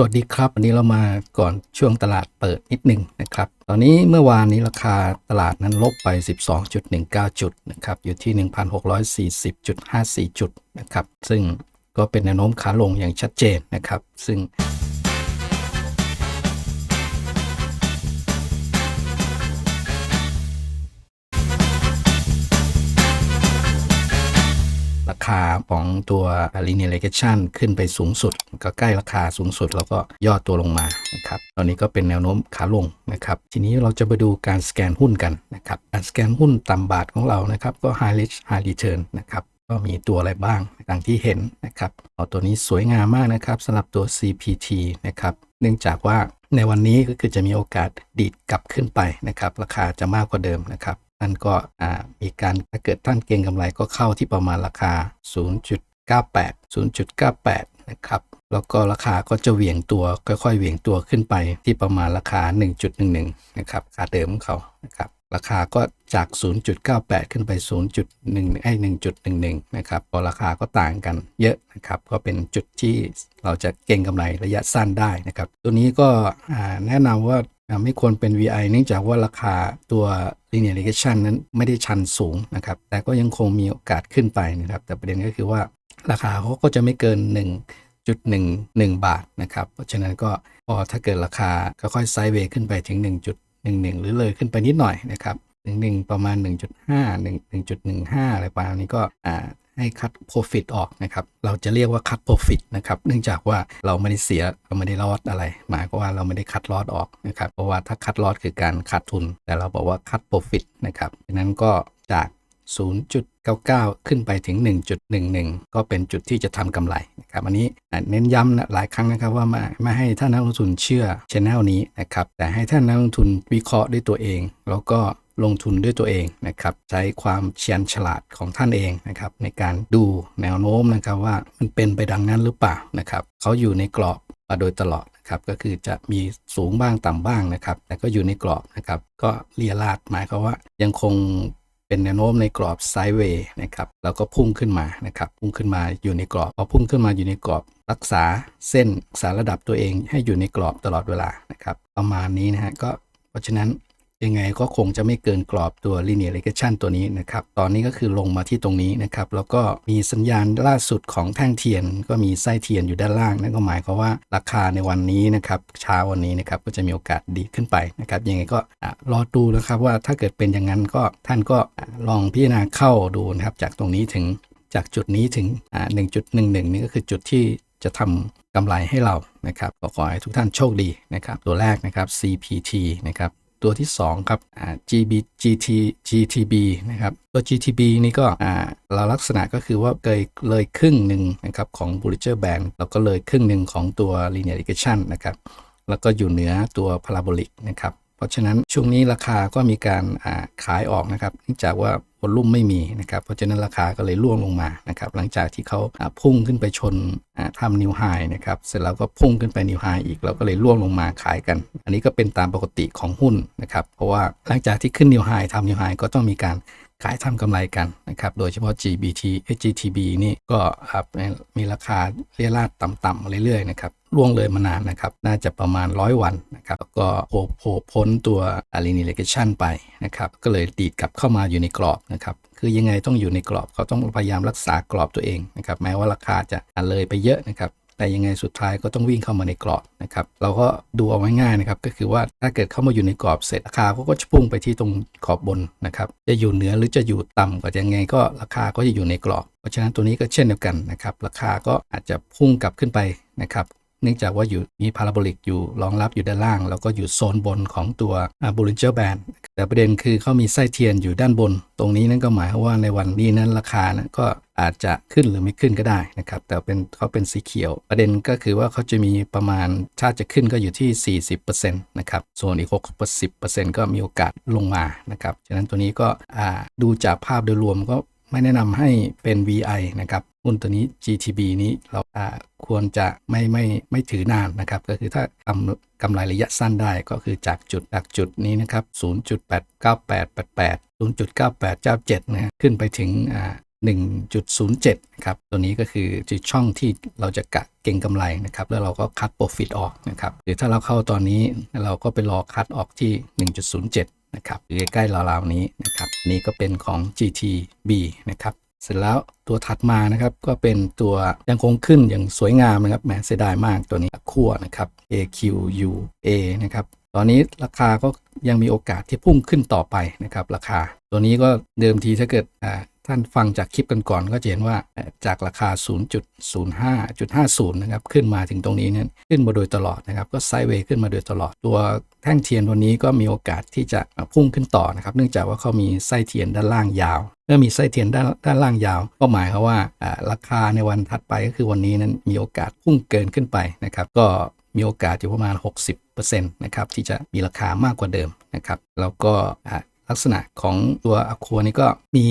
สวัสดีครับ วันนี้เรามาก่อนช่วงตลาดเปิดนิดหนึ่งนะครับ ตอนนี้เมื่อวานนี้ราคาตลาดนั้นลบไป 12.19 จุดนะครับ อยู่ที่ 1,640.54 จุดนะครับ ซึ่งก็เป็นแนวโน้มขาลงอย่างชัดเจนนะครับ ซึ่งาคาของตัว linear regression ขึ้นไปสูงสุด ก็ใกล้ราคาสูงสุด แล้วก็ย่อตัวลงมานะครับตอนนี้ก็เป็นแนวโน้มขาลงนะครับทีนี้เราจะไปดูการสแกนหุ้นกันนะครับการสแกนหุ้นต่ำบาทของเรานะครับก็ high risk high return นะครับก็มีตัวอะไรบ้างดังที่เห็นนะครับเอาตัวนี้สวยงามมากนะครับสำหรับตัว CPT นะครับเนื่องจากว่าในวันนี้ก็คือจะมีโอกาสดีดกลับขึ้นไปนะครับราคาจะมากกว่าเดิมนะครับ ท่านก็มีการถ้าเกิดท่านเก็งกำไรก็เข้าที่ประมาณราคา 0.98 0.98 นะครับ แล้วก็ราคาก็จะเหวี่ยงตัวค่อยๆเหวี่ยงตัวขึ้นไปที่ประมาณราคา 1.11 นะครับค่าเดิมของเขานะครับราคาก็จาก 0.98 ขึ้นไป 0.1ไอ้1.11 นะครับพอราคาก็ต่างกันเยอะนะครับ ก็เป็นจุดที่เราจะเก็งกำไรระยะสั้นได้นะครับ ตัวนี้ก็แนะนำว่า ไม่ควรเป็น VI เนื่องจากว่าราคาตัว linear regression นั้นไม่ได้ชันสูงนะครับ แต่ก็ยังคงมีโอกาสขึ้นไปนะครับ แต่ประเด็นก็คือว่าราคาเขาก็จะไม่เกิน 1.11 บาทนะครับ เพราะฉะนั้นก็พอถ้าเกิดราคาค่อยๆไซด์เวย์ขึ้นไปถึง 1.11 หรือเลยขึ้นไปนิดหน่อยนะครับถึง1ประมาณ 1.5 1 1.15 อะไรประมาณนี้ก็อ่า ให้คัด profit ออกนะครับ เราจะเรียกว่าคัด profit นะครับ เนื่องจากว่าเราไม่ได้เสีย เราไม่ได้ลอดอะไร หมายก็ว่าเราไม่ได้คัดลอดออกนะครับ เพราะว่าถ้าคัดลอดคือการขาดทุน แต่เราบอกว่าคัด profit นะครับดังนั้นก็จาก 0.99 ขึ้นไปถึง 1.11 ก็เป็นจุดที่จะทำกำไรนะครับ อันนี้เน้นย้ำนะหลายครั้งนะครับว่าไม่ไม่ให้ท่านนักลงทุนเชื่อช anel นี้นะครับ แต่ให้ท่านนักลงทุนวิเคราะห์ด้วยตัวเอง แล้วก็ ลงทุนด้วยตัวเองนะครับใช้ความเชียนฉลาดของท่านเองนะครับในการดูแนวโน้มนะครับว่ามันเป็นไปดังนั้นหรือเปล่านะครับเขาอยู่ในกรอบมาโดยตลอดนะครับก็คือจะมีสูงบ้างต่ำบ้างนะครับ แต่ก็อยู่ในกรอบนะครับ ก็เรียราดหมายความว่า ยังคงเป็นแนวโน้มในกรอบไซด์เวย์นะครับแล้วก็พุ่งขึ้นมานะครับพุ่งขึ้นมาอยู่ในกรอบพอพุ่งขึ้นมาอยู่ในกรอบ รักษาเส้นรักษาระดับตัวเองให้อยู่ในกรอบตลอดเวลานะครับ ประมาณนี้นะฮะก็เพราะฉะนั้น ยังไงก็คงจะไม่เกินกรอบตัว linear regression ตัวนี้นะครับ ตอนนี้ก็คือลงมาที่ตรงนี้นะครับ แล้วก็มีสัญญาณล่าสุดของแท่งเทียน ก็มีไส้เทียนอยู่ด้านล่าง นั่นก็หมายความว่าราคาในวันนี้นะครับเช้าวันนี้นะครับก็จะมีโอกาสดีขึ้นไปนะครับยังไงก็รอดูนะครับว่าถ้าเกิดเป็นอย่างนั้นก็ท่านก็ลองพิจารณาเข้าดูนะครับจากตรงนี้ถึงจากจุดนี้ถึงอ่า1.11 นี่ก็คือจุดที่จะทำกำไรให้เรานะครับขอให้ทุกท่านโชคดีนะครับ ตัวแรกนะครับ CPT นะครับ ตัวที่ 2 ครับ GB GT GTB นะครับ ตัว GTB นี่ก็ลาเราลักษณะก็คือว่าเกยเลยครึ่งหนึ่งนะครับของ Bollinger Band แล้วก็เลยครึ่งหนึ่งของตัว Linear Regression นะครับ แล้วก็อยู่เหนือตัว Parabolic นะครับ เพราะฉะนั้นช่วงนี้ราคาก็มีการขายออกนะครับเนื่องจากว่า วอลุ่มไม่มีนะครับ เพราะฉะนั้นราคาก็เลยร่วงลงมานะครับหลังจากที่เขาพุ่งขึ้นไปชนอ่าทำนิวไฮนะครับเสร็จแล้วก็พุ่งขึ้นไปนิวไฮอีกแล้วก็เลยร่วงลงมาขายกัน อันนี้ก็เป็นตามปกติของหุ้นนะครับเพราะว่าหลังจากที่ขึ้นนิวไฮทำนิวไฮก็ต้องมีการ ขายทำกำไรกันนะครับ โดยเฉพาะ GBT เอ้ย GTB นี่ก็ครับมีราคาเรียราดต่ำๆเรื่อยๆนะครับล่วงเลยมานานนะครับ น่าจะประมาณ 100 วันนะครับ แล้วก็โผล่โผพ้นตัว linear regression ไปนะครับ ก็เลยดีดกลับเข้ามาอยู่ในกรอบนะครับ คือยังไงต้องอยู่ในกรอบเขาต้องพยายามรักษากรอบตัวเองนะครับ แม้ว่าราคาจะเลยไปเยอะนะครับ แต่ยังไงสุดท้ายก็ต้องวิ่งเข้ามาในกรอบนะครับ เราก็ดูเอาไว้ง่ายนะครับ ก็คือว่าถ้าเกิดเข้ามาอยู่ในกรอบเสร็จราคาเขาก็จะพุ่งไปที่ตรงขอบบนนะครับ จะอยู่เหนือหรือจะอยู่ต่ำก็ยังไงก็ราคาก็จะอยู่ในกรอบ เพราะฉะนั้นตัวนี้ก็เช่นเดียวกันนะครับ ราคาก็อาจจะพุ่งกลับขึ้นไปนะครับ เนื่องจากว่าอยู่มีพาราโบลิกอยู่รองรับอยู่ด้านล่าง แล้วก็อยู่โซนบนของตัวบูลินเจอร์แบนแต่ประเด็นคือเขามีไส้เทียนอยู่ด้านบน ตรงนี้นั่นก็หมายความว่าในวันนี้นั้นราคานะก็อาจจะขึ้นหรือไม่ขึ้นก็ได้นะครับ แต่เป็นเขาเป็นสีเขียว ประเด็นก็คือว่าเขาจะมีประมาณถ้าจะขึ้นก็อยู่ที่ 40%นะครับ ส่วนอีก 60%ก็มีโอกาสลงมานะครับ ฉะนั้นตัวนี้ก็ดูจากภาพโดยรวมก็ ไม่แนะนำให้เป็น VI นะครับหุ้นตัวนี้ GTB นี้เราควรจะไม่ไม่ไม่ถือนานนะครับ ก็คือถ้ากำกำไรระยะสั้นได้ก็คือจากจุดจากจุดนี้นะครับ 0.89888 0.9897นะฮะขึ้นไปถึงอ่า1.07นะครับ ตัวนี้ก็คือจุดช่องที่เราจะกะเก็งกำไรนะครับ แล้วเราก็คัด profit ออกนะครับ หรือถ้าเราเข้าตอนนี้เราก็ไปรอคัดออกที่ 1.07 นะครับหรือใกล้ๆราวๆนี้นะครับนี่ก็เป็นของ GTB นะครับเสร็จแล้วตัวถัดมานะครับก็เป็นตัวยังคงขึ้นอย่างสวยงามนะครับแหมเสียดายมากตัวนี้คั่วนะครับ AQUA นะครับตอนนี้ราคาก็ยังมีโอกาสที่พุ่งขึ้นต่อไปนะครับราคา ตัวนี้ก็เดิมทีถ้าเกิด ท่านฟังจากคลิปกันก่อนก็จะเห็นว่าจากราคา 0.05.50 นะครับ ขึ้นมาถึงตรงนี้เนี่ยขึ้นมาโดยตลอดนะครับ ก็ไซด์เวย์ขึ้นมาโดยตลอด ตัวแท่งเทียนตัวนี้ก็มีโอกาสที่จะพุ่งขึ้นต่อนะครับ เนื่องจากว่าเขามีไส้เทียนด้านล่างยาวเมื่อมีไส้เทียนด้านด้านล่างยาว ก็หมายความว่าราคาในวันถัดไปก็คือวันนี้นั้นมีโอกาสพุ่งเกินขึ้นไปนะครับ ก็มีโอกาสอยู่ประมาณ 60%นะครับที่จะมีราคามากกว่าเดิมนะครับ แล้วก็ ลักษณะของตัวอะคัวนี้ก็มี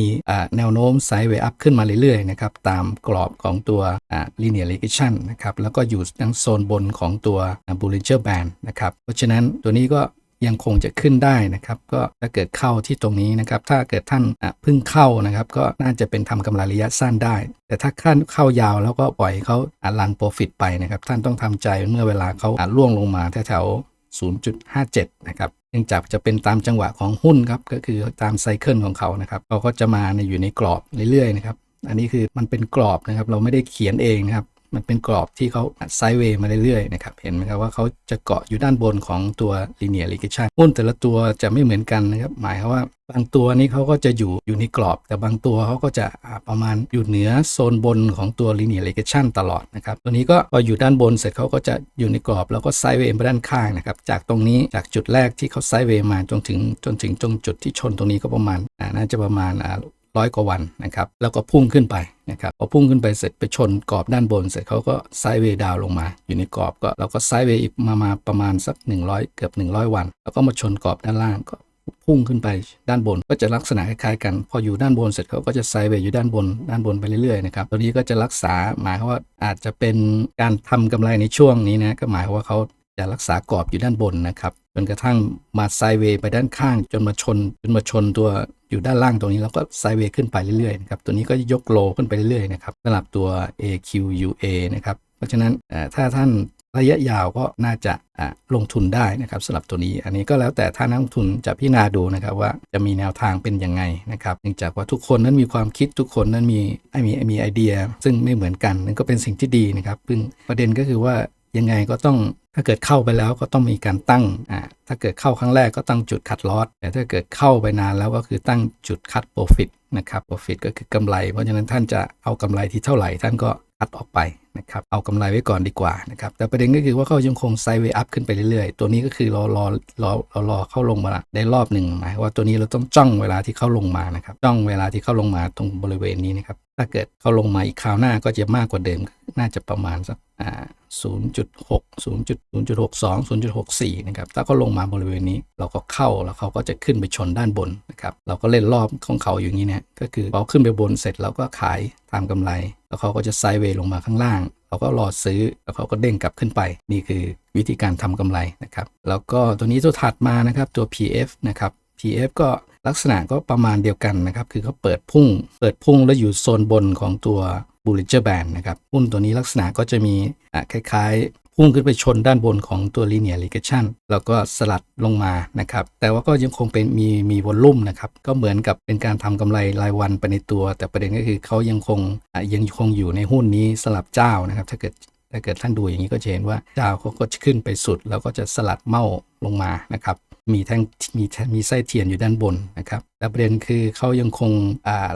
แนวโน้มไซด์เวอัพขึ้นมาเรื่อยๆนะครับตามกรอบของตัวอ่า linear regression นะครับแล้วก็อยู่ในโซนบนของตัว Bollinger Band นะครับเพราะฉะนั้นตัวนี้ก็ยังคงจะขึ้นได้นะครับก็ถ้าเกิดเข้าที่ตรงนี้นะครับถ้าเกิดท่านเพิ่งเข้านะครับก็น่าจะเป็นทำกำไรระยะสั้นได้ แต่ถ้าขั้นเข้ายาวแล้วก็ปล่อยเขาอะรันโปรฟิตไปนะครับท่านต้องทำใจเมื่อเวลาเขาล่วงลงมาแถวๆ0.57 นะครับ เนื่องจากจะเป็นตามจังหวะของหุ้นครับก็คือตามไซเคิลของเขานะครับเขาก็จะมาในอยู่ในกรอบเรื่อยๆนะครับอันนี้คือมันเป็นกรอบนะครับ เราไม่ได้เขียนเองนะครับ มันเป็นกรอบที่เขาไซด์เวย์มาเรื่อยๆนะครับเห็นไหมครับว่าเขาจะเกาะอยู่ด้านบนของตัว linear regression หุ้นแต่ละตัวจะไม่เหมือนกันนะครับ หมายความว่าบางตัวนี้เขาก็จะอยู่อยู่ในกรอบ แต่บางตัวเขาก็จะประมาณอยู่เหนือโซนบนของตัว linear regression ตลอดนะครับตัวนี้ก็พออยู่ด้านบนเสร็จเขาก็จะอยู่ในกรอบ แล้วก็ไซด์เวย์ไปด้านข้างนะครับจากตรงนี้จากจุดแรกที่เขาไซด์เวย์มาจนถึงจนถึงตรงจุดที่ชนตรงนี้ก็ประมาณน่าจะประมาณ ร้อยกว่าวันนะครับ แล้วก็พุ่งขึ้นไปนะครับพอพุ่งขึ้นไปเสร็จไปชนกรอบด้านบน เสร็จเขาก็ไซด์เวย์ดาวลงมา อยู่ในกรอบก็เราก็ไซด์เวย์อีกมามาประมาณสัก 100 เกือบ 100 วัน แล้วก็มาชนกรอบด้านล่างก็พุ่งขึ้นไปด้านบนก็จะลักษณะคล้ายๆกัน พออยู่ด้านบนเสร็จเขาก็จะไซเวย์อยู่ด้านบนด้านบนไปเรื่อยๆนะครับตัวนี้ก็จะรักษาหมายว่าอาจจะเป็นการทำกำไรในช่วงนี้นะก็หมายว่าเขาจะรักษากรอบอยู่ด้านบนนะครับจนกระทั่งมาไซเวย์ไปด้านข้างจนมาชนจนมาชนตัว อยู่ด้านล่างตรงนี้แล้วก็ไซด์เวย์ขึ้นไปเรื่อยๆนะครับตัวนี้ก็ยกโลขึ้นไปเรื่อยๆนะครับสำหรับตัว AQUA นะครับเพราะฉะนั้นถ้าท่านระยะยาวก็น่าจะะลงทุนได้นะครับสำหรับตัวนี้ อันนี้ก็แล้วแต่ท่านนักลงทุนจะพิจารณาดูนะครับว่าจะมีแนวทางเป็นยังไงนะครับเนื่องจากว่าทุกคนนั้นมีความคิดทุกคนนั้นมีมีมีไอเดีย ซึ่งไม่เหมือนกันนั่นก็เป็นสิ่งที่ดีนะครับซึ่งประเด็นก็คือว่ายังไงก็ต้อง ถ้าเกิดเข้าไปแล้วก็ต้องมีการตั้งอ่าถ้าเกิดเข้าครั้งแรกก็ตั้งจุดคัดลอสแต่ถ้าเกิดเข้าไปนานแล้วก็คือตั้งจุดคัดโปรฟิตนะครับโปรฟิตก็คือกำไร เพราะฉะนั้นท่านจะเอากำไรที่เท่าไหร่ท่านก็ คัดออกไปนะครับเอากำไรไว้ก่อนดีกว่านะครับแต่ประเด็นก็คือว่าเขายังคงไซด์เวอัพขึ้นไปเรื่อยๆ ตัวนี้ก็คือรอรอรอรอรอเข้าลงมาได้รอบหนึ่งหมายว่าตัวนี้เราต้องจ้องเวลาที่เข้าลงมานะครับจ้องเวลาที่เข้าลงมาตรงบริเวณนี้นะครับถ้าเกิดเข้าลงมาอีกคราวหน้าก็จะมากกว่าเดิม น่าจะประมาณสักอ่า0.6 0.0.62 0.64 นะครับ ถ้าเขาลงมาบริเวณนี้เราก็เข้าแล้วเขาก็จะขึ้นไปชนด้านบนนะครับ เราก็เล่นรอบของเขาอย่างนี้เนี่ย ก็คือพอขึ้นไปบนเสร็จเราก็ขายตามกำไร แล้วเขาก็จะไซด์เวย์ลงมาข้างล่างเราก็รอซื้อแล้วเขาก็เด้งกลับขึ้นไป นี่คือวิธีการทำกำไรนะครับ แล้วก็ตัวนี้ตัวถัดมานะครับตัว PF นะครับ PF ก็ลักษณะก็ประมาณเดียวกันนะครับ คือเขาเปิดพุ่ง เปิดพุ่งแล้วอยู่โซนบนของตัว Bollinger Band นะครับ หุ้นตัวนี้ลักษณะก็จะมีอะคล้ายๆ พุ่งขึ้นไปชนด้านบนของตัว linear regression แล้วก็สลัดลงมานะครับ แต่ว่าก็ยังคงเป็นมีมีวอลลุ่มนะครับ ก็เหมือนกับเป็นการทำกำไรรายวันไปในตัว แต่ประเด็นก็คือเขายังคงยังคงอยู่ในหุ้นนี้สลับเจ้านะครับ ถ้าเกิดถ้าเกิดท่านดูอย่างนี้ก็จะเห็นว่าเจ้าเขาก็ขึ้นไปสุด แล้วก็จะสลัดเมาลงมานะครับ มีแท่งมีแท่งมีไส้เทียนอยู่ด้านบนนะครับแต่ประเด็นคือเขายังคง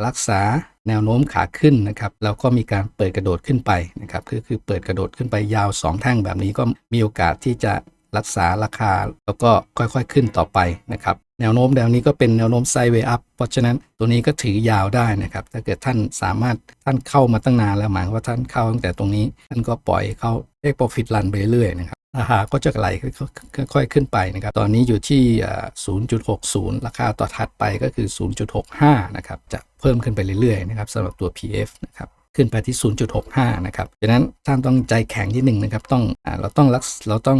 รักษาแนวโน้มขาขึ้นนะครับแล้วก็มีการเปิดกระโดดขึ้นไปนะครับคือคือเปิดกระโดดขึ้นไปยาว 2 แท่งแบบนี้ก็มีโอกาสที่จะรักษาราคาแล้วก็ค่อยๆขึ้นต่อไปนะครับแนวโน้มแนวนี้ก็เป็นแนวโน้มไซด์เวอัพเพราะฉะนั้นตัวนี้ก็ถือยาวได้นะครับ ถ้าเกิดท่านสามารถท่านเข้ามาตั้งนานแล้วหมายว่าท่านเข้าตั้งแต่ตรงนี้ ท่านก็ปล่อยเข้าเรียก profit run ไปเรื่อยๆนะครับ ราคาก็จะไหลค่อยๆขึ้นไปนะครับ ตอนนี้อยู่ที่ 0.60 ราคาต่อถัดไปก็คือ 0.65 นะครับ จะเพิ่มขึ้นไปเรื่อยๆ นะครับสำหรับตัว PF นะครับ ขึ้นไปที่ 0.65 นะครับดังนั้นท่านต้องใจแข็งที่หนึ่งนะครับ ต้องอเราต้องรักเราต้อง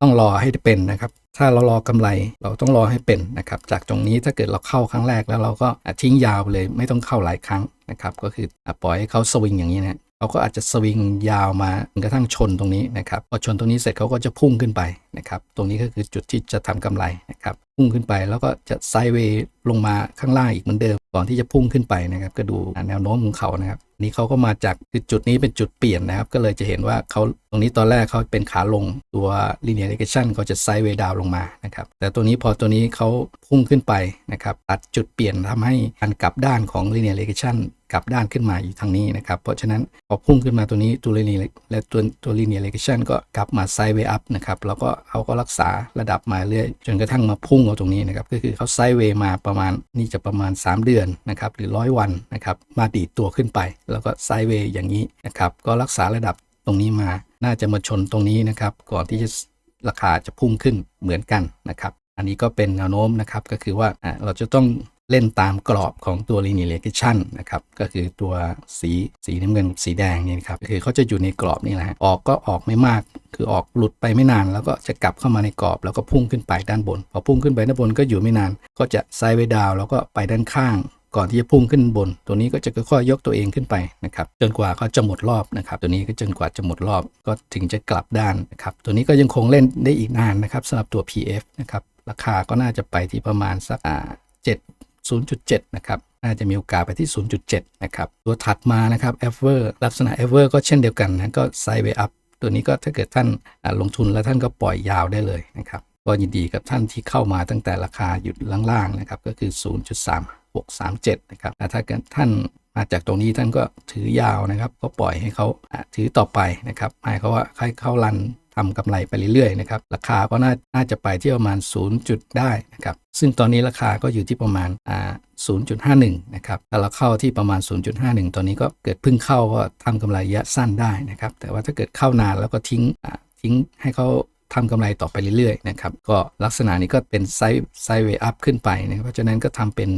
ต้องรอให้เป็นนะครับ ถ้าเรารอกำไรเราต้องรอให้เป็นนะครับ จากตรงนี้ถ้าเกิดเราเข้าครั้งแรกแล้วเราก็ทิ้งยาวเลยไม่ต้องเข้าหลายครั้งนะครับ ก็คืออปล่อยให้เขาสวิงอย่างนี้นะ เขาก็อาจจะสวิงยาวมาจนกระทั่งชนตรงนี้นะครับพอชนตรงนี้เสร็จเขาก็จะพุ่งขึ้นไปนะครับตรงนี้ก็คือจุดที่จะทำกำไรนะครับพุ่งขึ้นไปแล้วก็จะไซด์เวย์ลงมาข้างล่างอีกเหมือนเดิมก่อนที่จะพุ่งขึ้นไปนะครับก็ดูแนวโน้มของเขานะครับนี่เขาก็มาจากคือจุดนี้เป็นจุดเปลี่ยนนะครับ ก็เลยจะเห็นว่าเขาตรงนี้ตอนแรกเขาเป็นขาลงตัว linear regression เขาจะไซด์เวย์ดาวลงมานะครับแต่ตัวนี้พอตัวนี้เขาพุ่งขึ้นไปนะครับตัดจุดเปลี่ยนทำให้การกลับด้านของ linear regression กลับด้านขึ้นมาอยู่ทางนี้นะครับ เพราะฉะนั้นพอพุ่งขึ้นมาตัวนี้ตัว linear และตัวตัว linear regression ก็กลับมาไซด์เวย์อัพนะครับแล้วก็เขาก็รักษาระดับมาเรื่อยจนกระทั่งมาพุ่งเอาตรงนี้นะครับก็คือเขาไซด์เวย์มาประมาณนี่จะประมาณ 3 เดือนนะครับหรือร้อยวันนะครับมาดีดตัวขึ้นไป แล้วก็ไซด์เวย์อย่างนี้นะครับก็รักษาระดับตรงนี้มา น่าจะมาชนตรงนี้นะครับก่อนที่จะราคาจะพุ่งขึ้นเหมือนกันนะครับอันนี้ก็เป็นแนวโน้มนะครับก็คือว่าเราจะต้อง เล่นตามกรอบของตัว linear regression นะครับ ก็คือตัวสีสีน้ำเงินสีแดงนี่นครับคือเขาจะอยู่ในกรอบนี่แหละออกก็ออกไม่มาก คือออกหลุดไปไม่นาน แล้วก็จะกลับเข้ามาในกรอบ แล้วก็พุ่งขึ้นไปด้านบน พอพุ่งขึ้นไปด้านบนก็อยู่ไม่นาน ก็จะไซด์เวย์ดาวแล้วก็ไปด้านข้างก่อนที่จะพุ่งขึ้นบน ตัวนี้ก็จะค่อยๆยกตัวเองขึ้นไปนะครับ จนกว่าเขาจะหมดรอบนะครับ ตัวนี้ก็จนกว่าจะหมดรอบก็ถึงจะกลับด้านนะครับ ตัวนี้ก็ยังคงเล่นได้อีกนานนะครับสำหรับตัว PF นะครับ ราคาก็น่าจะไปที่ประมาณสักอ่า7 0.7 นะครับ น่าจะมีโอกาสไปที่ 0.7 นะครับ ตัวถัดมานะครับ e v e r ลักษณะ e v e r ก็เช่นเดียวกันนะ ก็ไซด์เวย์อัพตัวนี้ก็ถ้าเกิดท่านลงทุนแล้วท่านก็ปล่อยยาวได้เลยนะครับ ก็ยินดีกับท่านที่เข้ามาตั้งแต่ราคาหยุดล่างๆนะครับ ก็คือ 0.3637 นะครับแต่ถ้าเกิดท่านมาจากตรงนี้ท่านก็ถือยาวนะครับ ก็ปล่อยให้เขาถือต่อไปนะครับหมายเขาว่าให้เขารัน ทำกำไรไปเรื่อยๆนะครับราคาก็น่านาจะไปที่ประมาณ 0 จุดได้นะครับซึ่งตอนนี้ราคาก็อยู่ที่ประมาณอ่า0.51 นะครับถ้าเราเข้าที่ประมาณ 0.51 ตอนนี้ก็เกิดพิ่งเข้าก็ทำกำไรระยะสั้นได้นะครับ แต่ว่าถ้าเกิดเข้านานแล้วก็ทิ้งทิ้งให้เขาทำกำไรต่อไปเรื่อยๆนะครับ ก็ลักษณะนี้ก็เป็นไซส์ไซด์เวอัพขึ้นไปนะครับ เพราะฉะนั้นก็ทำเป็น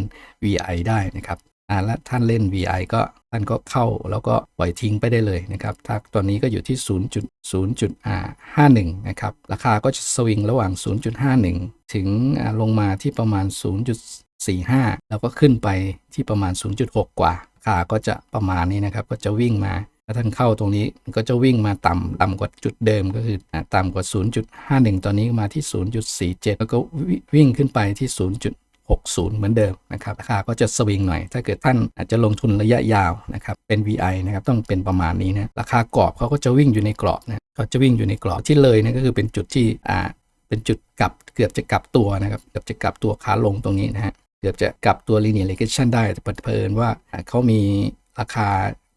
VI ได้นะครับ อ่าและท่านเล่น VI ก็ท่านก็เข้าแล้วก็ปล่อยทิ้งไปได้เลยนะครับถ้าตอนนี้ก็อยู่ที่ 0.0.51 นะครับ ราคาก็จะสวิงระหว่าง 0.51 ถึงลงมาที่ประมาณ 0.45 แล้วก็ขึ้นไปที่ประมาณ 0.6 กว่าราคาก็จะประมาณนี้นะครับ ก็จะวิ่งมาถ้าท่านเข้าตรงนี้ก็จะวิ่งมาต่ำต่ำกว่าจุดเดิมก็คือต่ำกว่า 0.51 ตอนนี้มาที่ 0.47 แล้วก็วิ่งขึ้นไปที่ 0. 60 เหมือนเดิมนะครับราคาก็จะสวิงหน่อย ถ้าเกิดท่านอาจจะลงทุนระยะยาวนะครับเป็น VI นะครับต้องเป็นประมาณนี้นะราคากรอบเขาก็จะวิ่งอยู่ในกรอบนะเขาจะวิ่งอยู่ในกรอบที่เลยนะก็คือเป็นจุดที่อ่าเป็นจุดกลับเกือบจะกลับตัวนะครับเกือบจะกลับตัวขาลงตรงนี้นะฮะเกือบจะกลับตัว linear regression ได้แต่เผอิญว่าอ่าเขามีราคา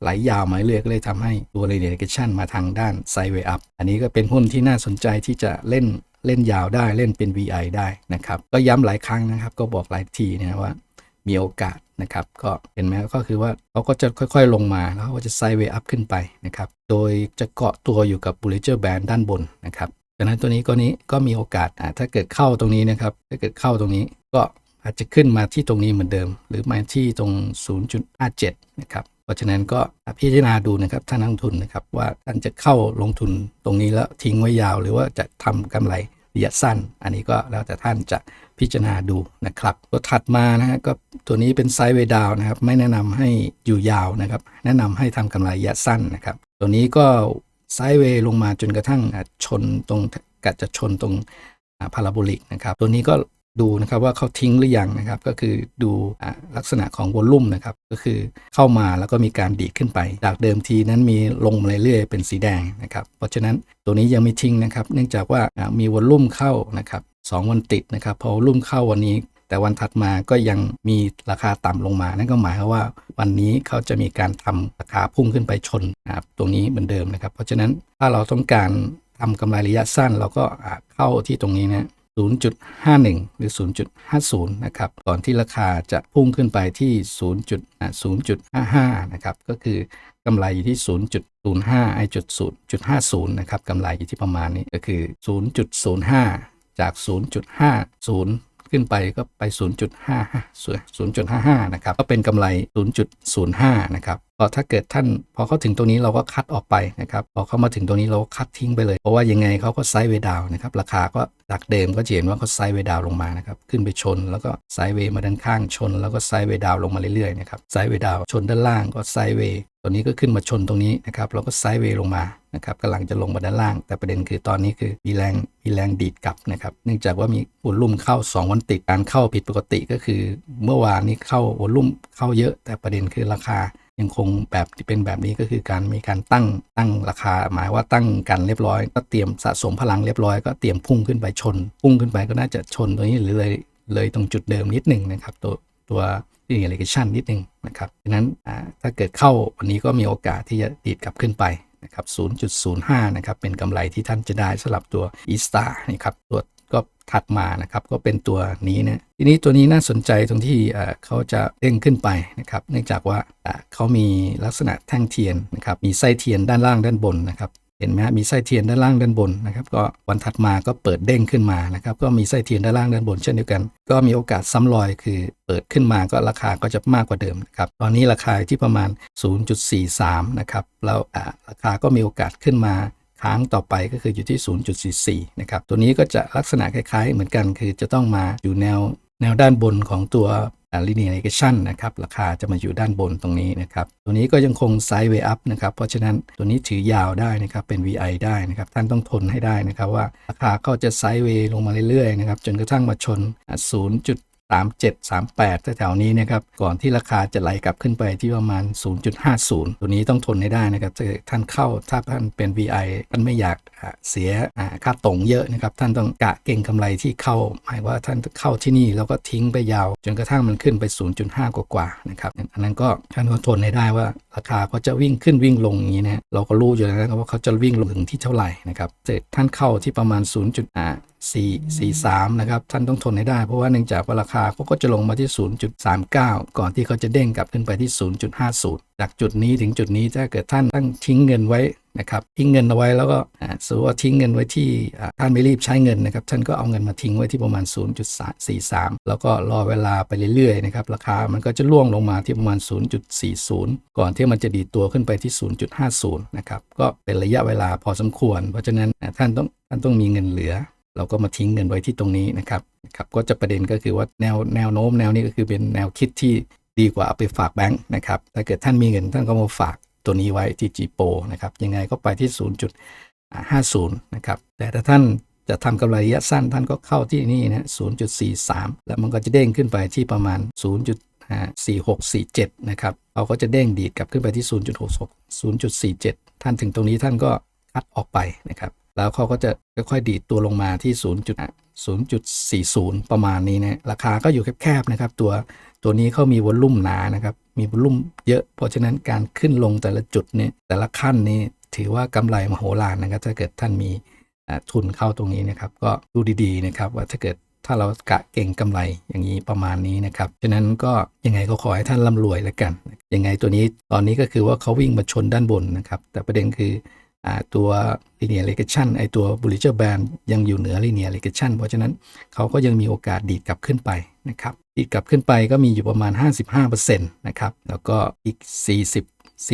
ไหลยาวมาเรื่อยก็เลยทำให้ตัว linear regression มาทางด้าน sideway up อันนี้ก็เป็นหุ้นที่น่าสนใจที่จะเล่น เล่นยาวได้เล่นเป็น VI ได้นะครับ ก็ย้ำหลายครั้งนะครับ ก็บอกหลายทีนะว่ามีโอกาสนะครับ ก็เห็นไหมก็คือว่าเขาก็จะค่อยๆลงมาแล้วก็จะไซด์เวย์อัพขึ้นไปนะครับ โดยจะเกาะตัวอยู่กับ Bollinger Band ด้านบนนะครับดังนั้นตัวนี้ก็นี้ก็มีโอกาสอ่าถ้าเกิดเข้าตรงนี้นะครับ ถ้าเกิดเข้าตรงนี้ก็อาจจะขึ้นมาที่ตรงนี้เหมือนเดิม หรือมาที่ตรง 0.57 นะครับ เพราะฉะนั้นก็พิจารณาดูนะครับท่านนักลงทุนนะครับว่าท่านจะเข้าลงทุนตรงนี้แล้วทิ้งไว้ยาว หรือว่าจะทำกำไรระยะสั้น อันนี้ก็แล้วแต่ท่านจะพิจารณาดูนะครับตัวถัดมานะฮะก็ตัวนี้เป็นไซด์เวดาวนะครับไม่แนะนำให้อยู่ยาวนะครับแนะนำให้ทำกำไรระยะสั้นนะครับ ตัวนี้ก็ไซด์เวลงมาจนกระทั่งชนตรงกัดจะชนตรงพาราโบลิกนะครับ ตัวนี้ก็ ดูนะครับว่าเขาทิ้งหรือยังนะครับ ก็คือดูอลักษณะของวอลลุ่มนะครับ ก็คือเข้ามาแล้วก็มีการดีดขึ้นไป จากเดิมทีนั้นมีลงมาเรื่อยๆเป็นสีแดงนะครับ เพราะฉะนั้นตัวนี้ยังไม่ทิ้งนะครับ เนื่องจากว่ามีวอลลุ่มเข้านะครับสองวันติดนะครับ พอวอลลุ่มเข้าวันนี้ แต่วันถัดมาก็ยังมีราคาต่ำลงมา นั่นก็หมายความว่าวันนี้เขาจะมีการทำราคาพุ่งขึ้นไปชนนะครับตรงนี้เหมือนเดิมนะครับ เพราะฉะนั้นถ้าเราต้องการทำกำไรระยะสั้น เราก็เข้าที่ตรงนี้นะ 0.51 หรือ 0.50 นะครับ ก่อนที่ราคาจะพุ่งขึ้นไปที่ 0.055 นะครับ ก็คือกำไรอยู่ที่ 0.05 ไอจุด0.50 นะครับ กำไรอยู่ที่ประมาณนี้ก็คือ 0.05 จาก 0.50ขึ้นไปก็ไป 0.5 0.55 นะครับ ก็เป็นกำไร 0.05 นะครับพอถ้าเกิดท่านพอเขาถึงตรงนี้เราก็คัดออกไปนะครับพอเขามาถึงตรงนี้เราก็คัดทิ้งไปเลย เพราะว่ายังไงเขาก็ไซด์เวดาวนะครับราคาก็จากเดิมก็เห็นว่าเขาไซด์เวดาวลงมานะครับขึ้นไปชนแล้วก็ไซด์เวมาด้านข้างชน แล้วก็ไซด์เวดาวลงมาเรื่อยๆนะครับไซด์เวดาวชนด้านล่างก็ไซด์เวตัวนี้ก็ขึ้นมาชนตรงนี้นะครับเราก็ไซด์เวลงมานะครับกำลังจะลงมาด้านล่าง แต่ประเด็นคือตอนนี้คือมีแรงมีแรงดีดกลับนะครับเนื่องจากว่ามีวอลลุ่มเข้า 2 วันติดการเข้าผิดปกติก็คือ เมื่อวานนี้เข้าวอลลุ่มเข้าเยอะ แต่ประเด็นคือราคา ยังคงแบบที่เป็นแบบนี้ก็คือการมีการตั้งตั้งราคา หมายว่าตั้งกันเรียบร้อย ก็เตรียมสะสมพลังเรียบร้อยก็เตรียมพุ่งขึ้นไปชน พุ่งขึ้นไปก็น่าจะชนตัวนี้หรือเลยเลยตรงจุดเดิมนิดหนึ่งนะครับตัวตัวลิเนีย regression นิดหนึ่งนะครับดังนั้นอ่าถ้าเกิดเข้าวันนี้ก็มีโอกาสที่จะดีดกลับขึ้นไปนะครับ0.05 นะครับ เป็นกำไรที่ท่านจะได้สำหรับตัว e s t a r นะครับ ตัว ก็ถัดมานะครับก็เป็นตัวนี้นะทีนี้ตัวนี้น่าสนใจตรงที่เขาจะเด้งขึ้นไปนะครับ เนื่องจากว่าเขามีลักษณะแท่งเทียนนะครับมีไส้เทียนด้านล่างด้านบนนะครับเห็นไหมมีไส้เทียนด้านล่างด้านบนนะครับ ก็วันถัดมาก็เปิดเด้งขึ้นมานะครับก็มีไส้เทียนด้านล่างด้านบนเช่นเดียวกัน ก็มีโอกาสซ้ำรอยคือเปิดขึ้นมาก็ราคาก็จะมากกว่าเดิมนะครับตอนนี้ราคาที่ประมาณ 0.43 นะครับแล้วอ่าราคาก็มีโอกาสขึ้นมา ค้างต่อไปก็คืออยู่ที่ 0.44 นะครับ ตัวนี้ก็จะลักษณะคล้ายๆ เหมือนกันคือจะต้องมาอยู่แนวแนวด้านบนของตัว linear regression นะครับ ราคาจะมาอยู่ด้านบนตรงนี้นะครับ ตัวนี้ก็ยังคง side way up นะครับ เพราะฉะนั้นตัวนี้ถือยาวได้นะครับ เป็น VI ได้นะครับ ท่านต้องทนให้ได้นะครับว่าราคาก็จะ side way ลงมาเรื่อยๆนะครับ จนกระทั่งมาชน 0. 37 38แถวๆนี้นะครับก่อนที่ราคาจะไหลกลับขึ้นไปที่ประมาณ 0.50 ตัวนี้ต้องทนให้ได้นะครับท่านเข้าถ้าท่านเป็น VI ท่านไม่อยากเสียค่าตรงเยอะนะครับท่านต้องกะเก่งกำไรที่เข้า หมายว่าท่านเข้าที่นี่แล้วก็ทิ้งไปยาว จนกระทั่งมันขึ้นไป 0.5 กว่าๆนะครับอันนั้นก็ท่านก็ทนให้ได้ว่า ราคาเขาจะวิ่งขึ้นวิ่งลงอย่างนี้นะเราก็รู้อยู่แล้วนะครับว่าเขาจะวิ่งลงถึงที่เท่าไหร่นะครับเสร็จท่านเข้าที่ประมาณ 0. อ่า4 4 3 นะครับ ท่านต้องทนให้ได้ เพราะว่าเนื่องจากว่าราคาเขาก็จะลงมาที่ 0.39 ก่อนที่เขาจะเด้งกลับขึ้นไปที่ 0.50 จากจุดนี้ถึงจุดนี้ถ้าเกิดท่านตั้งทิ้งเงินไว้ นะครับทิ้งเงินเอาไว้แล้วก็สมมติว่าทิ้งเงินไว้ที่ท่านไม่รีบใช้เงินนะครับท่านก็เอาเงินมาทิ้งไว้ที่ประมาณ 0.43 แล้วก็รอเวลาไปเรื่อยๆนะครับราคามันก็จะล่วงลงมาที่ประมาณ 0.40 ก่อนที่มันจะดีตัวขึ้นไปที่ 0.50 นะครับก็เป็นระยะเวลาพอสมควร เพราะฉะนั้นท่านต้องท่านต้องมีเงินเหลือ เราก็มาทิ้งเงินไว้ที่ตรงนี้นะครับครับก็จะประเด็นก็คือว่าแนวแนวโน้มแนวนี้ก็คือเป็นแนวคิดที่ดีกว่าเอาไปฝากแบงค์นะครับถ้าเกิดท่านมีเงินท่านก็มาฝาก ตัวนี้ไว้ที่ g p o นะครับยังไงก็ไปที่ 0.50 นะครับ แต่ถ้าท่านจะทำกำไรระยะสั้นท่านก็เข้าที่นี่นะ0.43 แล้วมันก็จะเด้งขึ้นไปที่ประมาณ 0.4647 นะครับเขาก็จะเด้งดีดกลับขึ้นไปที่ 0.66 0.47 ท่านถึงตรงนี้ท่านก็คัดออกไปนะครับ แล้วเขาก็จะค่อยๆดีดตัวลงมาที่ 0. 0.40 ประมาณนี้นะ ราคาก็อยู่แคบๆนะครับ ตัวตัวนี้เขามีวอลลุ่มหนานะครับ มีวอลุ่มเยอะ เพราะฉะนั้นการขึ้นลงแต่ละจุดเนี่ยแต่ละขั้นนี้ถือว่ากำไรมโหฬารนะครับ ถ้าเกิดท่านมีทุนเข้าตรงนี้นะครับ ก็ดูดีๆนะครับ ว่าถ้าเกิดถ้าเรากะเก่งกำไรอย่างนี้ประมาณนี้นะครับ ฉะนั้นก็ยังไงก็ขอให้ท่านร่ำรวยแล้วกัน ยังไงตัวนี้ตอนนี้ก็คือว่าเขาวิ่งมาชนด้านบนนะครับ แต่ประเด็นคืออตัว linear regression ไอตัว Bollinger Band ยังอยู่เหนือ linear regression เพราะฉะนั้นเขาก็ยังมีโอกาสดีดกลับขึ้นไปนะครับ ดีดกลับขึ้นไปก็มีอยู่ประมาณ 55%นะครับ แล้วก็อีก 40 44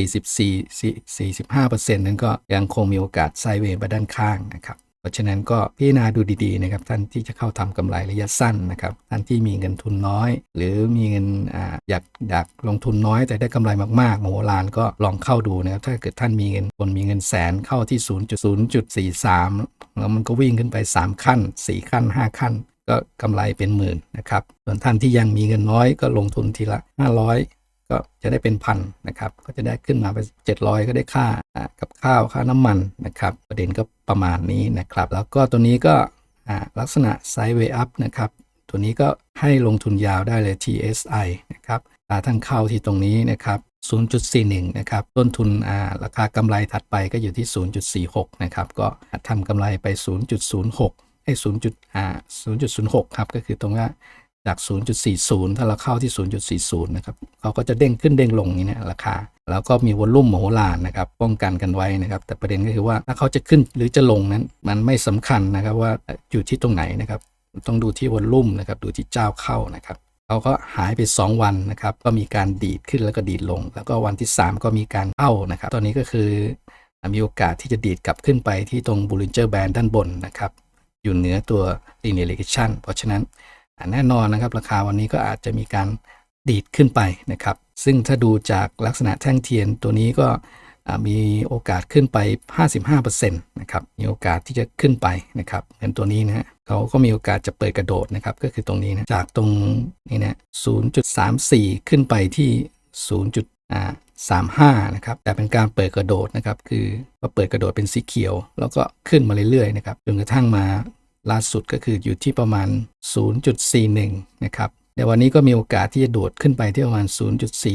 45%นั้นก็ยังคงมีโอกาสไซเวย์ไปด้านข้างนะครับ เพราะฉะนั้นก็พิจารณาดูดีๆนะครับท่านที่จะเข้าทำกำไรระยะสั้นนะครับท่านที่มีเงินทุนน้อย หรือมีเงินออยากอยากลงทุนน้อยแต่ได้กำไรมากๆโมโหลานก็ลองเข้าดูนะครับถ้าเกิดท่านมีเงินคนมีเงินแสนเข้าที่ 0.0.43 แล้วมันก็วิ่งขึ้นไป 3 ขั้น 4 ขั้น 5 ขั้น ก็กำไรเป็นหมื่นนะครับ ส่วนท่านที่ยังมีเงินน้อยก็ลงทุนทีละ 500 ก็จะได้เป็นพันนะครับ ก็จะได้ขึ้นมาไป 700 ก็ได้ค่ากับข้าวค่าน้ำมันนะครับ ประเด็นก็ประมาณนี้นะครับ แล้วก็ตัวนี้ก็ลักษณะไซด์เวย์อัพนะครับ ตัวนี้ก็ให้ลงทุนยาวได้เลย TSI นะครับอ่าท่านเข้าที่ตรงนี้นะครับ0.41 นะครับ ต้นทุนาราคากำไรถัดไปก็อยู่ที่ 0.46 นะครับ ก็ทำกำไรไป 0.06 ไอ้0จุดอ่า0.06ครับ ก็คือตรงว่าจาก 0.40 ถ้าเราเข้าที่ 0.40 นะครับเขาก็จะเด้งขึ้นเด้งลงอย่างนี้นะราคา แล้วก็มีวอลลุ่มมโหฬารนะครับ ป้องกันกันไว้นะครับ แต่ประเด็นก็คือว่าถ้าเขาจะขึ้นหรือจะลงนั้น มันไม่สำคัญนะครับว่าอยู่ที่ตรงไหนนะครับ ต้องดูที่วอลลุ่มนะครับ ดูที่เจ้าเข้านะครับเขาก็หายไป 2 วันนะครับ ก็มีการดีดขึ้นแล้วก็ดีดลง แล้วก็วันที่ 3 ก็มีการเข้านะครับ ตอนนี้ก็คือมีโอกาสที่จะดีดกลับขึ้นไปที่ตรง Bollinger Band ด้านบนนะครับ อยู่เหนือตัว linear regression เพราะฉะนั้นแน่นอนนะครับ ราคาวันนี้ก็อาจจะมีการดีดขึ้นไปนะครับ ซึ่งถ้าดูจากลักษณะแท่งเทียนตัวนี้ก็มีโอกาสขึ้นไป 55%นะครับ มีโอกาสที่จะขึ้นไปนะครับเหมือนตัวนี้นะฮะเขาก็มีโอกาสจะเปิดกระโดดนะครับ ก็คือตรงนี้นะ จากตรงนี้นะ 0.34 ขึ้นไปที่ 0. 35 นะครับ แต่เป็นการเปิดกระโดดนะครับ คือพอเปิดกระโดดเป็นสีเขียว แล้วก็ขึ้นมาเรื่อยๆนะครับ จนกระทั่งมาล่าสุดก็คืออยู่ที่ประมาณ 0.41 นะครับในวันนี้ก็มีโอกาสที่จะโดดขึ้นไปที่ประมาณ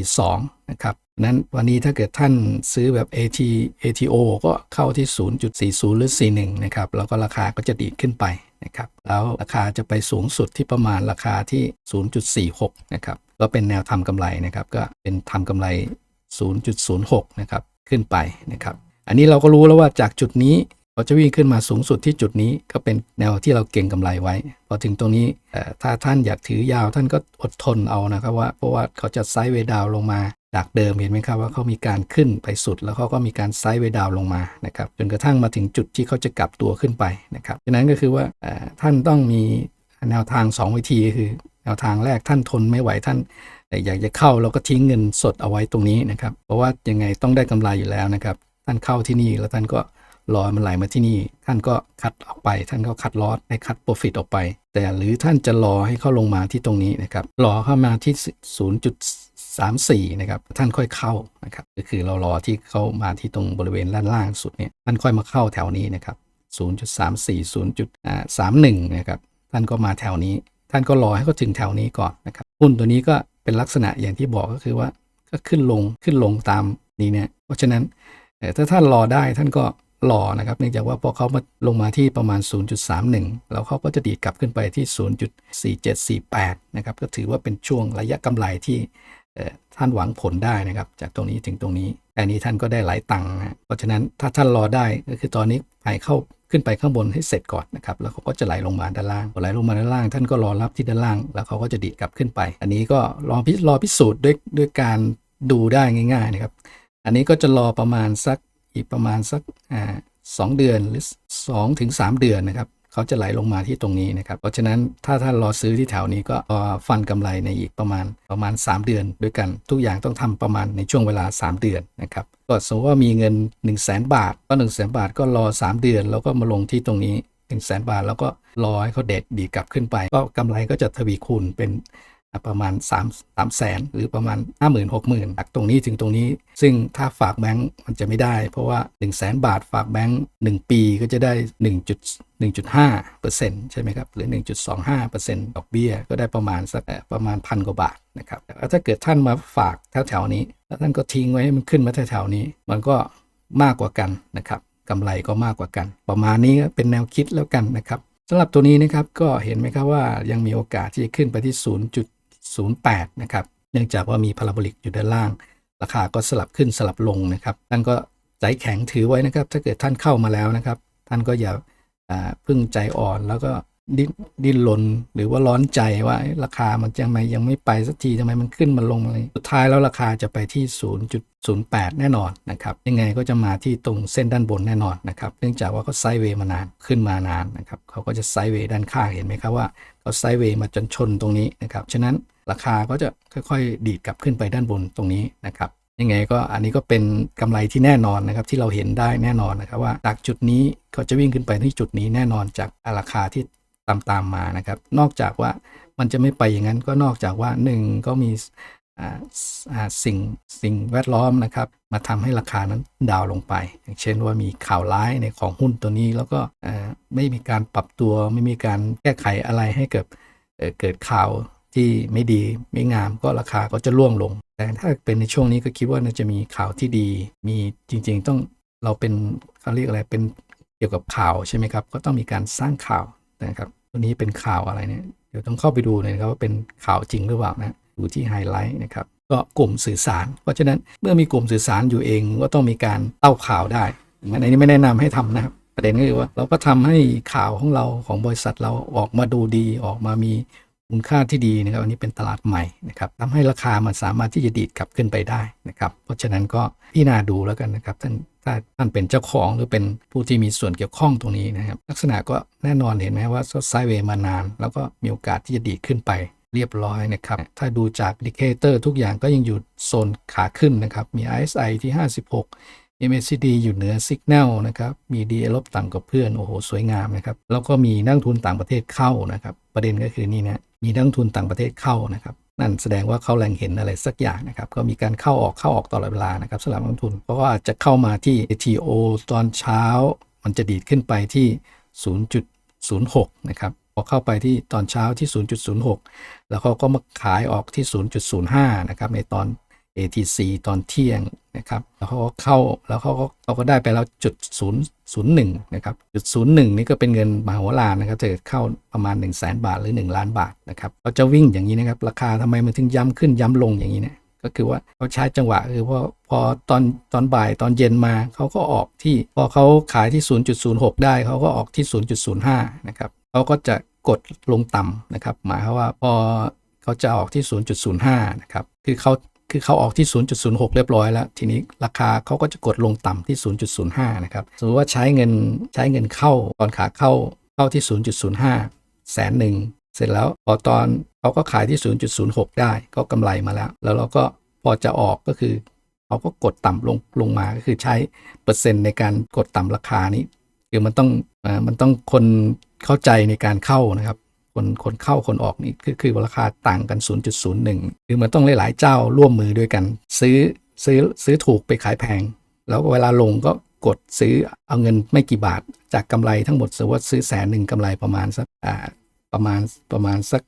0.42 นะครับนั้นวันนี้ถ้าเกิดท่านซื้อแบบ AT ATO ก็เข้าที่ 0.40 หรือ 41 นะครับ แล้วก็ราคาก็จะดีขึ้นไปนะครับ แล้วราคาจะไปสูงสุดที่ประมาณราคาที่ 0.46 นะครับ ก็เป็นแนวทำกำไรนะครับ ก็เป็นทำกำไร 0.06 นะครับ ขึ้นไปนะครับ อันนี้เราก็รู้แล้วว่าจากจุดนี้เราจะวิ่งขึ้นมาสูงสุดที่จุดนี้ก็เป็นแนวที่เราเก่งกำไรไว้ พอถึงตรงนี้ถ้าท่านอยากถือยาวท่านก็อดทนเอานะครับว่าเพราะว่าเขาจะไซด์เวดาวลงมาจากเดิมเห็นไหมครับว่าเขามีการขึ้นไปสุด แล้วเขาก็มีการไซด์เวดาวลงมานะครับจนกระทั่งมาถึงจุดที่เขาจะกลับตัวขึ้นไปนะครับฉะนั้นก็คือว่าท่านต้องมีแนวทาง 2 วิธีคือ แนวทางแรกท่านทนไม่ไหวท่าน แต่อยากจะเข้าเราก็ทิ้งเงินสดเอาไว้ตรงนี้นะครับ เพราะว่ายังไงต้องได้กำไรอยู่แล้วนะครับ ท่านเข้าที่นี่แล้วท่านก็รอมันไหลมาที่นี่ ท่านก็คัดออกไป ท่านก็คัดลอสให้คัดโปรฟิตออกไป แต่หรือท่านจะรอให้เข้าลงมาที่ตรงนี้นะครับรอเข้ามาที่ 0.34 นะครับ ท่านค่อยเข้านะครับก็คือเรารอที่เข้ามาที่ตรงบริเวณด้านล่างสุดเนี่ยท่านค่อยมาเข้าแถวนี้นะครับ 0.34 0.31 นะครับท่านก็มาแถวนี้ ท่านก็รอให้เขาถึงแถวนี้ก่อนนะครับหุ้นตัวนี้ก็ เป็นลักษณะอย่างที่บอกก็คือว่าก็ขึ้นลงขึ้นลงตามนี้เนี่ยเพราะฉะนั้นถ้าท่านรอได้ท่านก็รอนะครับ เนื่องจากว่าพอเขามาลงมาที่ประมาณ 0.31 แล้วเขาก็จะดีดกลับขึ้นไปที่ 0.4748 นะครับ ก็ถือว่าเป็นช่วงระยะกำไรที่ท่านหวังผลได้นะครับ จากตรงนี้ถึงตรงนี้แต่นี้ท่านก็ได้หลายตังค์นะเพราะฉะนั้นถ้าท่านรอได้ก็คือตอนนี้ไปเข้า ขึ้นไปข้างบนให้เสร็จก่อนนะครับแล้วเขาก็จะไหลลงมาด้านล่างไหลลงมาด้านล่าง ท่านก็รอรับที่ด้านล่าง แล้วเขาก็จะดีดกลับขึ้นไป อันนี้ก็รอพิรอพิสูจน์ด้วยด้วยการดูได้ง่ายๆนะครับ อันนี้ก็จะรอประมาณสักอีกประมาณสักอ่าสองเดือนหรือ2ถึง3เดือนนะครับ เขาจะไหลลงมาที่ตรงนี้นะครับ เพราะฉะนั้นถ้าท่านรอซื้อที่แถวนี้ก็ฟันกำไรในอีกประมาณประมาณ 3 เดือน ด้วยกันทุกอย่างต้องทำประมาณในช่วงเวลา 3 เดือนนะครับก็สมมติว่ามีเงิน 1 0 0 0 0แบาท ก็1 0 0 0 0แบาทก็รอ 3 เดือน แล้วก็มาลงที่ตรงนี้1 0 0 0 0แบาท แล้วก็รอให้เขาเด็ดดีกลับขึ้นไป ก็กำไรก็จะทวีคูณเป็น ประมาณ3 3แสนหรือประมาณ 5 0 0 0 0 6 0 0 0 0จากตรงนี้ถึงตรงนี้ ซึ่งถ้าฝากแบงก์มันจะไม่ได้ เพราะว่า 1 0 0 0 0แบาทฝากแบงก์1ปีก็จะได้ 1.1.5%ใช่ไหมครับ หรือ 1.25%ดอกเบี้ยก็ได้ประมาณสักประมาณพันกว่าบาทนะครับแต่ว่าถ้าเกิดท่านมาฝากแถวๆนี้ แล้วท่านก็ทิ้งไว้ให้มันขึ้นมาแถวๆนี้ มันก็มากกว่ากันนะครับกำไรก็มากกว่ากัน ประมาณนี้เป็นแนวคิดแล้วกันนะครับสำหรับตัวนี้นะครับก็เห็นไหมครับว่ายังมีโอกาสที่จะขึ้นไปที่ 0.08 นะครับ เนื่องจากว่ามีพาราโบลิกอยู่ด้านล่าง ราคาก็สลับขึ้นสลับลงนะครับท่านก็ใจแข็งถือไว้นะครับ ถ้าเกิดท่านเข้ามาแล้วนะครับ ท่านก็อย่าพึ่งใจอ่อนแล้วก็ดิ้นดิ้นรนหรือว่าร้อนใจว่าราคามันยังไมยังไม่ไปสักทีทำไมมันขึ้นมาลงอะไรสุดท้ายแล้วราคาจะไปที่ 0.08 แน่นอนนะครับยังไงก็จะมาที่ตรงเส้นด้านบนแน่นอนนะครับเนื่องจากว่าเขาไซเวย์มานานขึ้นมานานนะครับเขาก็จะไซเวย์ด้านข้างเห็นไหมครับว่าเขาไซเวย์มาจนชนตรงนี้นะครับฉะนั้น ราคาก็จะค่อยๆ ดีดกลับขึ้นไปด้านบนตรงนี้นะครับยังไงก็อันนี้ก็เป็นกำไรที่แน่นอนนะครับที่เราเห็นได้แน่นอนนะครับว่าจากจุดนี้เขาจะวิ่งขึ้นไปที่จุดนี้แน่นอนจากราคาที่ตามตามมานะครับ นอกจากว่ามันจะไม่ไปอย่างนั้นก็นอกจากว่าหนึ่งก็มีสิ่งสิ่งแวดล้อมนะครับ มาทำให้ราคานั้นดาวลงไป อย่างเช่นว่ามีข่าวร้ายในของหุ้นตัวนี้ แล้วก็ไม่มีการปรับตัวไม่มีการแก้ไขอะไรให้เกิดเเกิดข่าว ที่ไม่ดีไม่งามก็ราคาก็จะร่วงลง แต่ถ้าเป็นในช่วงนี้ก็คิดว่าน่าจะมีข่าวที่ดี มีจริง ๆ ต้องเราเป็นเขาเรียกอะไรเป็นเกี่ยวกับข่าวใช่ไหมครับ ก็ต้องมีการสร้างข่าวนะครับตัวนี้เป็นข่าวอะไรเนี่ยเดี๋ยวต้องเข้าไปดูนะครับว่าเป็นข่าวจริงหรือเปล่านะดูที่ไฮไลท์นะครับก็กลุ่มสื่อสาร เพราะฉะนั้นเมื่อมีกลุ่มสื่อสารอยู่เองก็ต้องมีการเล่าข่าวได้อันนี้ไม่แนะนำให้ทำนะครับประเด็นก็คือว่าเราก็ทำให้ข่าวของเราของบริษัทเราออกมาดูดีออกมามี มูลค่าที่ดีนะครับอันนี้เป็นตลาดใหม่นะครับทำให้ราคามันสามารถที่จะดีดกลับขึ้นไปได้นะครับ เพราะฉะนั้นก็พี่นาดูแล้วกันนะครับท่านถ้าท่านเป็นเจ้าของหรือเป็นผู้ที่มีส่วนเกี่ยวข้องตรงนี้นะครับ ลักษณะก็แน่นอนเห็นไหมว่าไซเวย์มานาน แล้วก็มีโอกาสที่จะดีดขึ้นไปเรียบร้อยนะครับ ถ้าดูจากดิเคเตอร์ทุกอย่างก็ยังอยู่โซนขาขึ้นนะครับ มี RSI ที่ 56 MACD อยู่เหนือ Signal นะครับ มี DA ลบต่ำกว่าเพื่อน โอ้โห สวยงามนะครับ แล้วก็มีนักลงทุนต่างประเทศเข้านะครับ ประเด็นก็คือนี่นะมีนักลงทุนต่างประเทศเข้านะครับนั่นแสดงว่าเขาแรงเห็นอะไรสักอย่างนะครับ ก็มีการเข้าออกเข้าออกตลอดเวลานะครับสำหรับนักทุนเพราะว่าอาจจะเข้ามาที่ ATO ตอนเช้า มันจะดีดขึ้นไปที่ 0.06 นะครับพอเข้าไปที่ตอนเช้าที่ 0.06 แล้วเขาก็มาขายออกที่ 0.05 นะครับในตอน ATC ตอนเที่ยงนะครับ แล้วเขาก็เข้าแล้วเขาก็เขาก็ได้ไปแล้วจุด001นะครับจุด01นี่ก็เป็นเงินมหาลานนะครับถ้าเกิดเข้าประมาณ 1 0 0 0 0แบาทหรือ 1 ล้านบาทนะครับเขาจะวิ่งอย่างนี้นะครับ ราคาทำไมมันถึงย้ำขึ้นย้ำลงอย่างนี้เนี่ยก็คือว่าเขาใช้จังหวะคือพอพอตอนตอนบ่ายตอนเย็นมาเขาก็ออกที่พอเขาขายที่ 0.06 ได้เขาก็ออกที่ 0.05 นะครับเขาก็จะกดลงต่ำนะครับ หมายความว่าพอเขาจะออกที่ 0.05 นะครับ คือเขา คือเขาออกที่ 0.06 เรียบร้อยแล้ว ทีนี้ราคาเขาก็จะกดลงต่ำที่ 0.05 นะครับสมมติว่าใช้เงินใช้เงินเข้าตอนขาเข้าเข้าที่ 0.05 แสนหนึ่งเสร็จแล้วพอตอนเขาก็ขายที่ 0.06 ได้ก็กำไรมาแล้ว แล้วเราก็พอจะออกก็คือเขาก็กดต่ำลงลงมาก็คือใช้เปอร์เซ็นต์ในการกดต่ำราคานี้คือมันต้องมันต้องคนเข้าใจในการเข้านะครับ คนคนเข้าคนออกนี่คือคือราคาต่างกัน 0.01 คือมันต้องหลายๆเจ้าร่วมมือด้วยกัน ซื้อซื้อซื้อถูกไปขายแพง แล้วเวลาลงก็กดซื้อเอาเงินไม่กี่บาท จากกำไรทั้งหมดสมมติว่าซื้อแสนหนึ่งกำไรประมาณสักอ่าประมาณประมาณสัก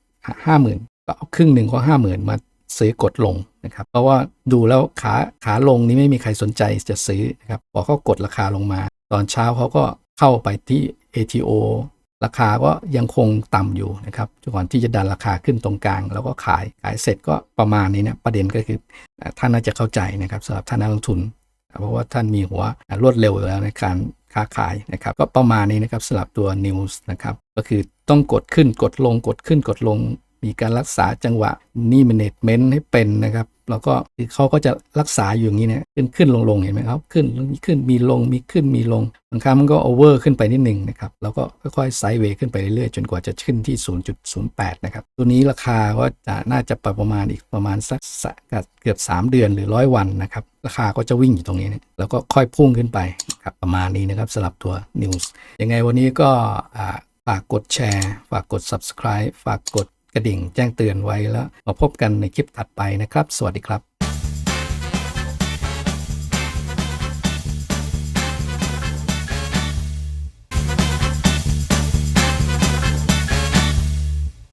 ห้าหมื่นก็เอาครึ่งหนึ่งก็ห้าหมื่นมาซื้อกดลงนะครับ เพราะว่าดูแล้วขาขาลงนี้ไม่มีใครสนใจจะซื้อนะครับพอเขากดราคาลงมา ตอนเช้าเขาก็เข้าไปที่ ATO ราคาก็ยังคงต่ำอยู่นะครับจก่อนที่จะดันราคาขึ้นตรงกลาง แล้วก็ขายขายเสร็จก็ประมาณนี้นะประเด็นก็คือท่านน่าจะเข้าใจนะครับสำหรับท่านนักลงทุน เพราะว่าท่านมีหัวรวดเร็วอยู่แล้วในการค้าขายนะครับก็ประมาณนี้นะครับสำหรับตัว News นะครับก็คือต้องกดขึ้นกดลงกดขึ้นกดลง มีการรักษาจังหวะนี่ management ให้เป็นนะครับ แล้วก็เขาก็จะรักษาอยู่อย่างนี้เนี่ยขึ้นขึ้นลงลงเห็นไหมครับ ขึ้นมีขึ้นมีลงมีขึ้นมีลงบางครั้งมันก็โอเวอร์ขึ้นไปนิดหนึ่งนะครับแล้วก็ค่อยๆไซด์เวย์ขึ้นไปเรื่อยๆ จนกว่าจะขึ้นที่ 0.08 นะครับ ตัวนี้ราคาก็จะน่าจะประมาณอีกประมาณสักเกือบ 3 เดือนหรือร้อยวันนะครับราคาก็จะวิ่งอยู่ตรงนี้นี่ยแล้วก็ค่อยพุ่งขึ้นไปครับประมาณนี้นะครับสำหรับตัว News ยังไงวันนี้ก็ฝากกดแชร์ ฝากกด subscribe ฝากกด กระดิ่งแจ้งเตือนไว้แล้วมาพบกันในคลิปถัดไปนะครับ สวัสดีครับ